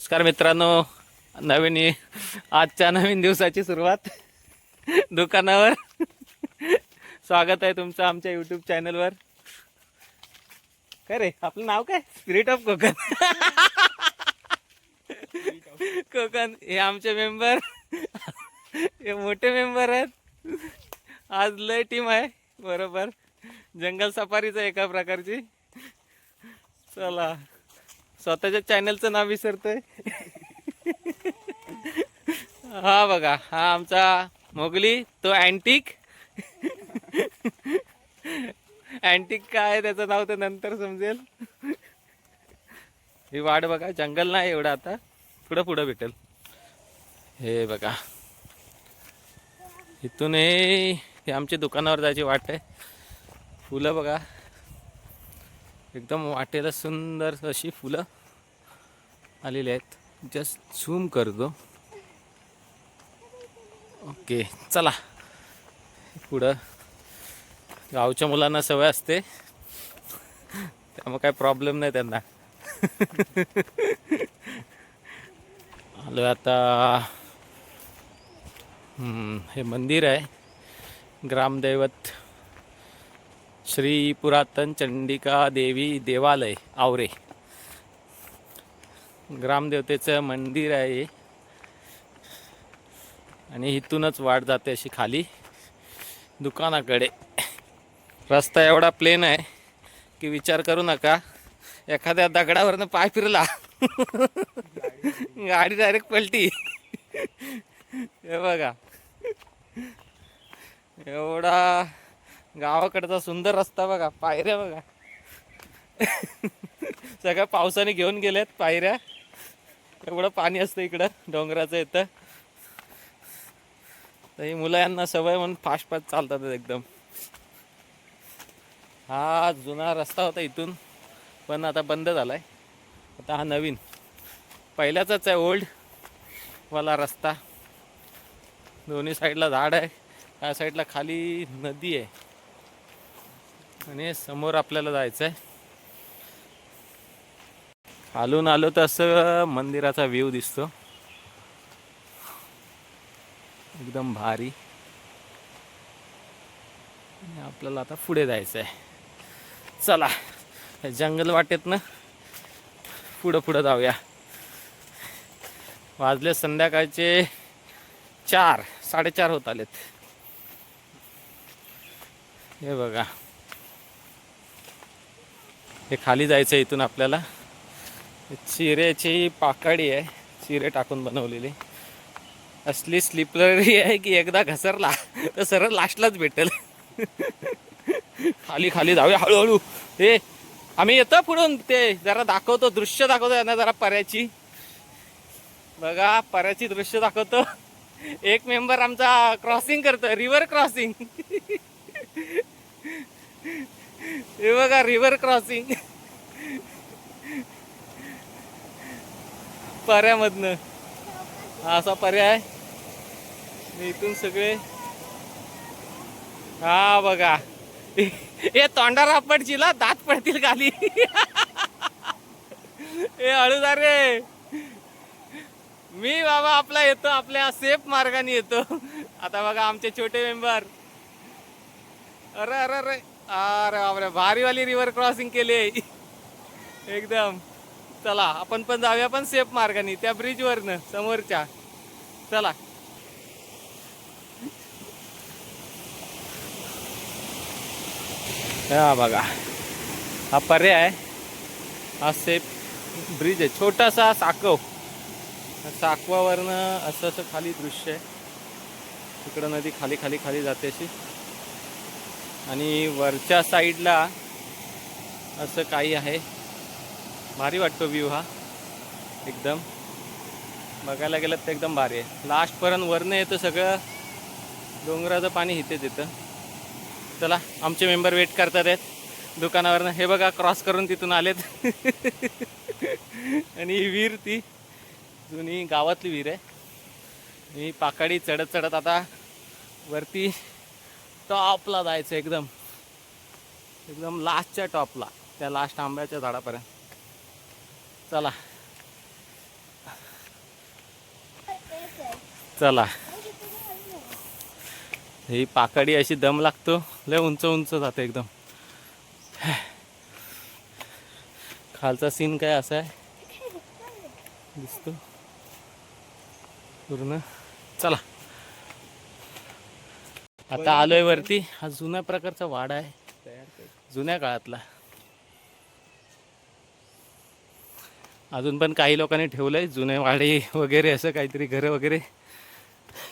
नमस्कार मित्रांनो. नवीन आजच्या नवीन दिवसाची सुरुवात दुकानावर. स्वागत आहे तुमचं आमच्या युट्यूब चॅनलवर काय रे आपलं नाव काय? स्पिरिट ऑफ कोकण कोकण हे आमचे मेंबर हे मोठे मेंबर आहेत. आज लय टीम आहे. बरोबर. जंगल सफारीचं एका प्रकारची. चला. स्वतःच्या चॅनलचं नाव विसरतोय. हा बघा हा आमचा मोगली तो अँटिक अँटिक काय आहे त्याचं नाव तर नंतर समजेल. ही वाट बघा जंगल नाही एवढं आता. पुढं पुढं भेटेल. हे बघा. इथून हे आमच्या दुकानावर जायची वाट आहे. फुलं बघा. एकदम वाटेला सुंदर अशी फुलं आलेली आहेत. जस्ट झूम करतो. ओके चला. पुढं गावच्या मुलांना सवय असते. त्यामुळे काय प्रॉब्लेम नाही त्यांना. आलो आता. हे मंदिर आहे. ग्रामदैवत श्री पुरातन चंडिका देवी देवालय आवरे. ग्रामदेवतेचं मंदिर आहे. आणि इथूनच वाट जाते अशी खाली दुकानाकडे. रस्ता एवढा प्लेन आहे की विचार करू नका. एखाद्या दगडावरनं पाय फिरला. गाडी डायरेक्ट पलटी. हे बघा. एवढा गावाकडचा सुंदर रस्ता बघा पायऱ्या बघा. सगळ्या पावसाने घेऊन गेल्यात पायऱ्या. एवढं पाणी असतं इकडं डोंगराचं येतं तर ही मुलं यांना सवय म्हणून फास्ट फास्ट चालतात एकदम. हा जुना रस्ता होता इथून पण आता बंद झालाय. आता हा नवीन. पहिल्याचाच आहे ओल्ड वाला रस्ता. दोन्ही साईडला झाड आहे या साईडला खाली नदी आहे. आणि समोर आपल्याला जायचं आहे खालून आलो तर असं मंदिराचा व्ह्यू दिसतो. एकदम भारी. आपल्याला आता पुढे जायचं आहे चला जंगल वाटेत ना पुढं पुढं जाऊया. वाजले संध्याकाळचे चार साडेचार होत आलेत. हे बघा. हे खाली जायचं आहे इथून आपल्याला. हे चिऱ्याची पाकाडी आहे. चिरे टाकून बनवलेली. असली स्लिपलरी आहे की एकदा घसरला तर सरळ लास्टलाच भेटेल. खाली खाली जाऊया हळूहळू. हे आम्ही येतो पुढून. ते जरा दाखवतो दृश्य दाखवतो यांना जरा पर्याची. बघा पर्याची दृश्य दाखवतो. एक मेंबर आमचा क्रॉसिंग करतो रिव्हर क्रॉसिंग हे बघा रिव्हर क्रॉसिंग पर्यामधनं. हा असा पर्याय इथून सगळे. हा बघा. हे तोंडारा पडशीला दात पडतील खाली. हे हळूदार रे. मी बाबा आपला येतो आपल्या सेफ मार्गाने येतो. आता बघा आमचे छोटे मेंबर अरे अरे अरे. अरे बापरे भारीवाली रिव्हर क्रॉसिंग केली आहे. एकदम. चला आपण पण जाऊया पण सेफ मार्गाने त्या ब्रिजवरनं समोरच्या. चला. हा बघा. हा पर्याय हा सेफ ब्रिज आहे. छोटासा साकव. साकवावरनं असं असं खाली दृश्य आहे. तिकडं नदी खाली खाली खाली जाते अशी. आणि वरच्या साईडला असं काही आहे. भारी वाटतो व्ह्यू हा. एकदम. बघायला गेलं तर एकदम भारी आहे. लास्टपर्यंत वरनं येतं सगळं. डोंगराचं पाणी इथेच येतं. चला आमचे मेंबर वेट करतात आहेत. दुकानावरनं. हे बघा क्रॉस करून तिथून आलेत. आणि ही विहीर ती. जुनी गावातली विहीर आहे. ही पाकाडी चढत चढत आता वरती टॉपला जायचं एकदम. एकदम लास्टच्या टॉपला त्या लास्ट आंब्याच्या झाडापर्यंत. चला. चला. ही पाकडी अशी दम लागतो लय उंच उंच जाते एकदम. खालचा सीन काय असा आहे? दिसतो. पूर्ण. चला. आता आलोय वरती. हा जुन्या प्रकारचा वाडा आहे. जुन्या काळातला. अजून पण काही लोकांनी ठेवलंय. जुने वाडे वगैरे असं काहीतरी घरं वगैरे.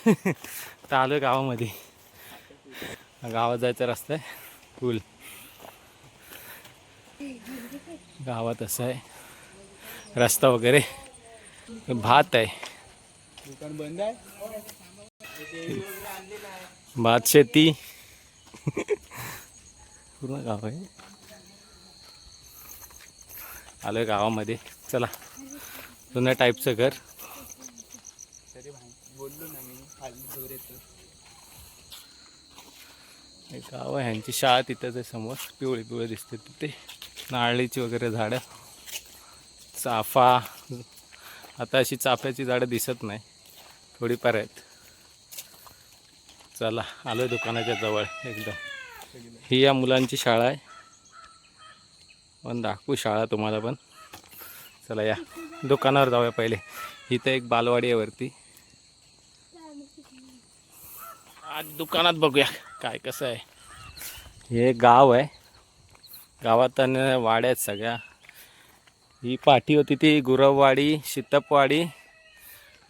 तर आलोय गावामध्ये. गावात जायचा रस्ता आहे. फुल गावात असं आहे. रस्ता वगैरे. भात आहे. दुकान बंद आहे? भात शेती. पूर्ण गाव आहे. आलोय गावामध्ये. चला. जुन्या टाईपचं घर. बोललो ना मी गाव आहे. ह्यांची शाळा तिथंच आहे समोर. पिवळी पिवळी दिसते तिथे. नारळीची वगैरे झाडं. चाफा. आता अशी चाफ्याची झाडं दिसत नाही. थोडीफार आहेत. चला आलो दुकानाच्या जवळ एकदम ही या मुलांची शाळा आहे. पण दाखवू शाळा तुम्हाला पण. चला या. दुकानावर जाऊया पहिले. इथं एक बालवाडी आहे वरती. आज दुकानात बघूया काय कसं आहे. हे गाव आहे. गावात आणि वाड्या आहेत सगळ्या. ही पाठी होती ती गुरववाडी शितपवाडी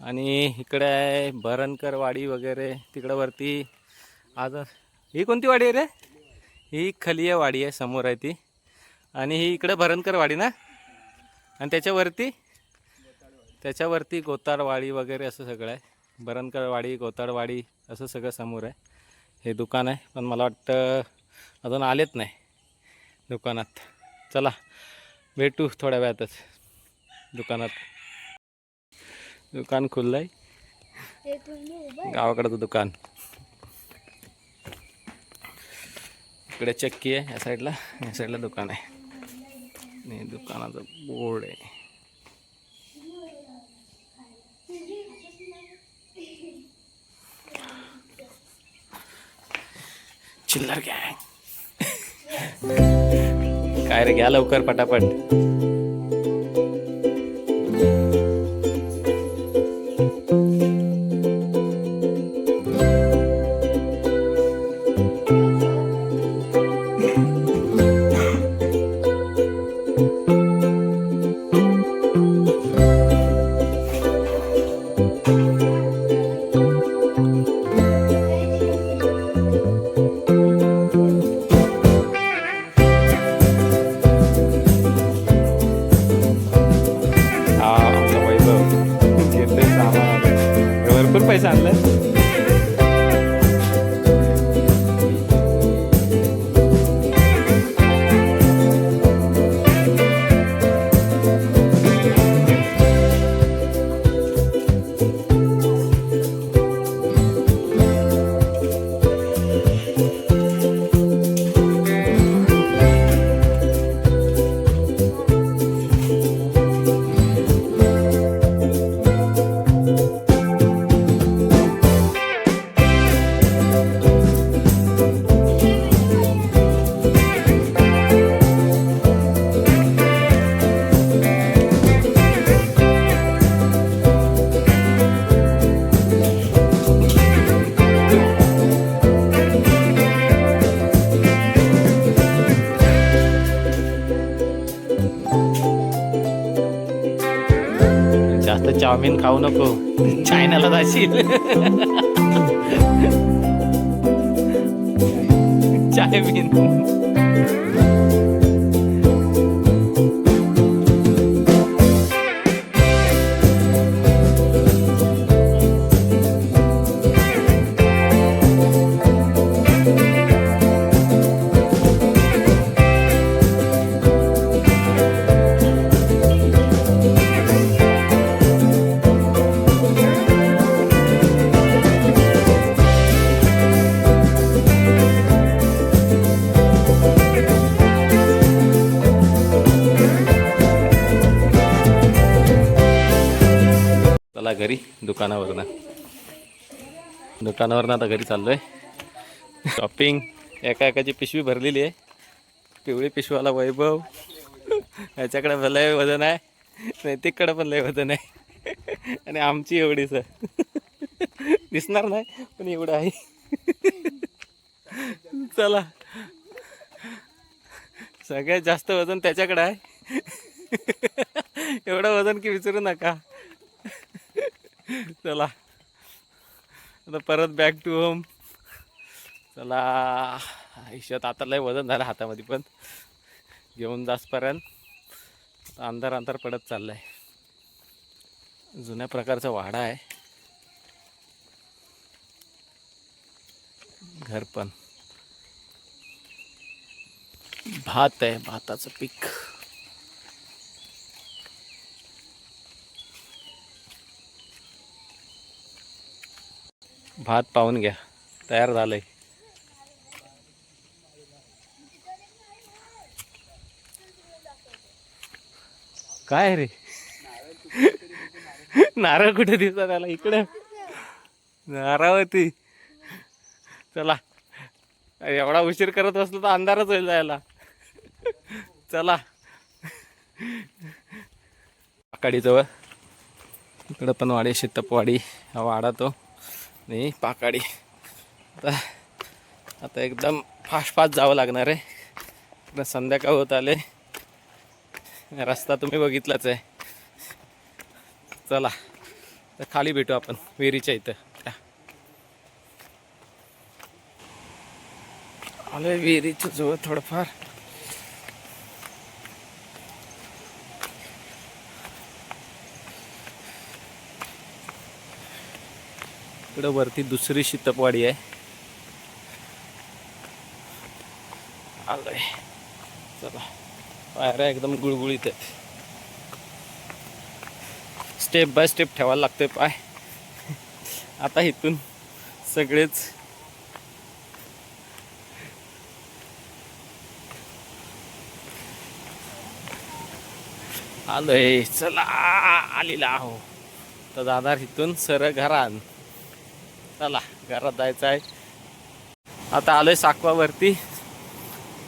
आणि इकडे आहे भरणकरवाडी वगैरे तिकडं वरती आज ही कोणती वाडी आहे रे? ही खलिया वाडी आहे समोर आहे ती. आणि ही इकडे भरणकरवाडी ना? आणि त्याच्यावरती त्याच्यावरती गोताडवाडी वगैरे असं सगळं आहे. भरणकरवाडी गोताडवाडी असं सगळं समोर आहे. हे दुकान आहे पण मला वाटतं अजून आलेत नाही दुकानात. चला भेटू थोड्या वेळातच दुकानात. दुकान खुललं आहे गावाकडचं दुकान. इकडे चक्की आहे या साईडला. या साईडला दुकान आहे. आणि दुकानाचं बोर्ड आहे. चिल्लर गॅंग. काय रे घ्या लवकर पटापट. भरपूर पैसा तर चाऊमिन खाऊ नको. चायनाला जाशील. चायमिन दुकानावरनं. दुकानावरनं आता घरी चाललो आहे शॉपिंग एका एकाची पिशवी भरलेली आहे. पिवळी पिशवाला वैभव. याच्याकडे पण लय वजन आहे. नैतिककडे पण लय वजन आहे. आणि आमची एवढीच दिसणार नाही पण एवढं आहे. चला. सगळ्यात जास्त वजन त्याच्याकडे आहे. एवढं वजन की विचारू नका. चला. आता परत बॅक टू होम चला. आयुष्यात आता लय वजन झालं हातामध्ये पण. घेऊन जासपर्यंत अंधार अंधार पडत चाललाय. जुन्या प्रकारचा वाडा आहे. घर पण. भात आहे भाताचं पीक. भात पाहून घ्या. तयार झालंय. काय रे? नारळ कुठे दिसत त्याला इकडे. नारावती चला. एवढा उशीर करत असलो तर अंधारच होईल जायला. चला. आकाडीजवळ. इकडं पण वाडी शेतपवाडी हा वाडा तो. आणि पाकाडी. आता आता एकदम फास्ट फास्ट जावं लागणार आहे. संध्याकाळ होत आले. रस्ता तुम्ही बघितलाच आहे. चला तर खाली भेटू आपण विहिरीच्या इथं. त्या. विहिरीच्या जवळ थोडंफार. इकडं वरती दुसरी शीतपवाडी आहे. आलोय. चला पायऱ्या एकदम गुळगुळीत आहेत. स्टेप बाय स्टेप ठेवायला लागतोय पाय. आता इथून सगळेच आलोय. चला आलेला आहो. तर दादा इथून सर घरान. घरात जायचं आहे. आता आलोय साकवावरती.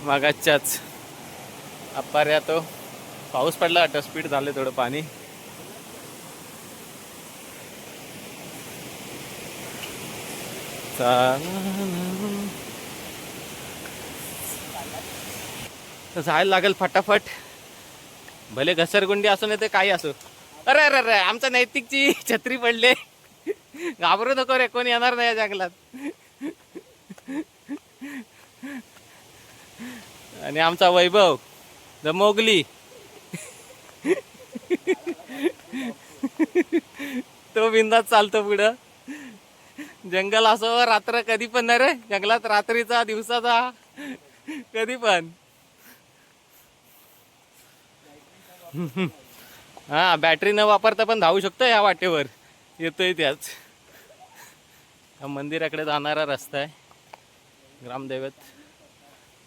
मागाच्याच अपाऱ्या तो पाऊस पडला वाटतं स्पीड झालं थोडं पाणी. तर जायला लागेल फटाफट. भले घसरगुंडी असो नाही ते काही असो. अरे अरे अरे आमचा नैतिकची छत्री पडले. घाबरू नको रे कोणी येणार नाही या जंगलात. आणि आमचा वैभव द मोगली तो बिंदात चालतो पुढं. जंगल असो रात्र कधी पण नाही रे. जंगलात रात्रीचा दिवसाचा कधी पण. हा बॅटरी न वापरता पण धावू शकतो या वाटेवर. येतोय त्याच. हा मंदिराकडे जाणारा रस्ता आहे. ग्रामदैवत.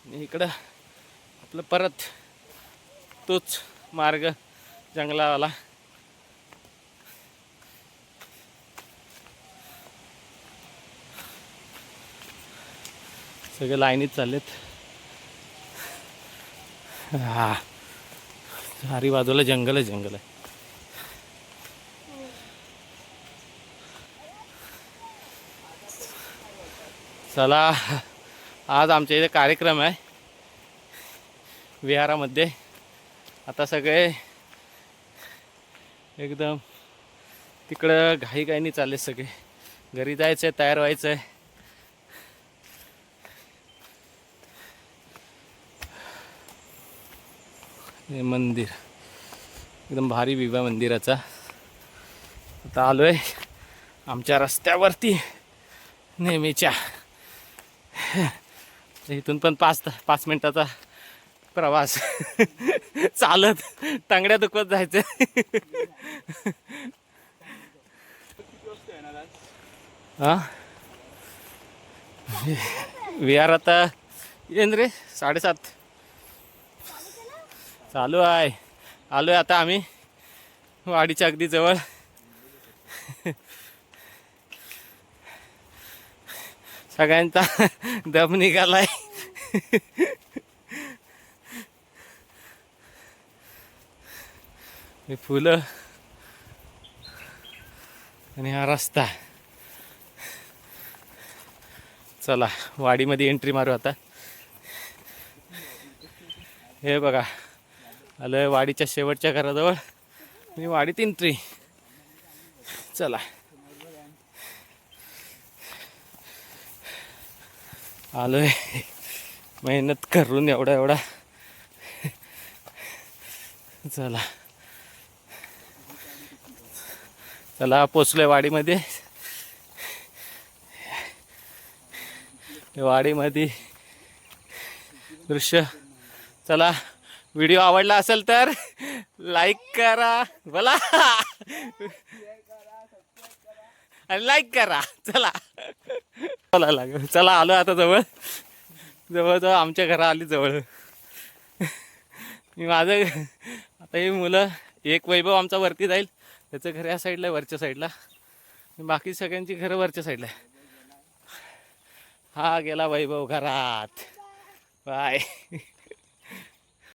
आणि इकडं आपलं परत तोच मार्ग जंगलावाला. सगळे लाईनीत चाललेत. हा. चारी बाजूला जंगल आहे जंगल आहे. चला आज आमच्या इथे कार्यक्रम आहे. विहारामध्ये. आता सगळे एकदम तिकडं घाई घाईनी चालले सगळे. घरी जायचं आहे तयार व्हायचं आहे हे मंदिर. एकदम भारी विवा मंदिराचा. आता आलोय आमच्या रस्त्यावरती नेहमीच्या. इथून पण पाच पाच मिनिटाचा प्रवास. चालत. तांगड्या दुखवत जायचं. हा? विहार आता येईन रे? साडेसात. चालू आहे. आलो आहे आता आम्ही. वाडीच्या अगदी जवळ. सगळ्यांचा दम निघालाय. हे फुलं. आणि हा रस्ता. चला वाडीमध्ये एंट्री मारू आता. हे बघा. आलं वाडीच्या शेवटच्या घराजवळ. मी वाडीत एंट्री चला. आलोय. मेहनत करून एवढा एवढा. चला. चला पोचलोय वाडीमध्ये. वाडीमध्ये दृश्य. चला व्हिडिओ आवडला असेल तर लाईक करा. बोला. आणि लाईक करा. चला. चला लागेल. चला आलो आता जवळ. जवळजवळ आमच्या घरा आली जवळ. मी माझं आता ही मुलं एक वैभव आमचा वरती जाईल. त्याचं घर या साईडला आहे वरच्या साईडला. बाकी सगळ्यांची घरं वरच्या साईडला आहे. हा गेला वैभव घरात. बाय.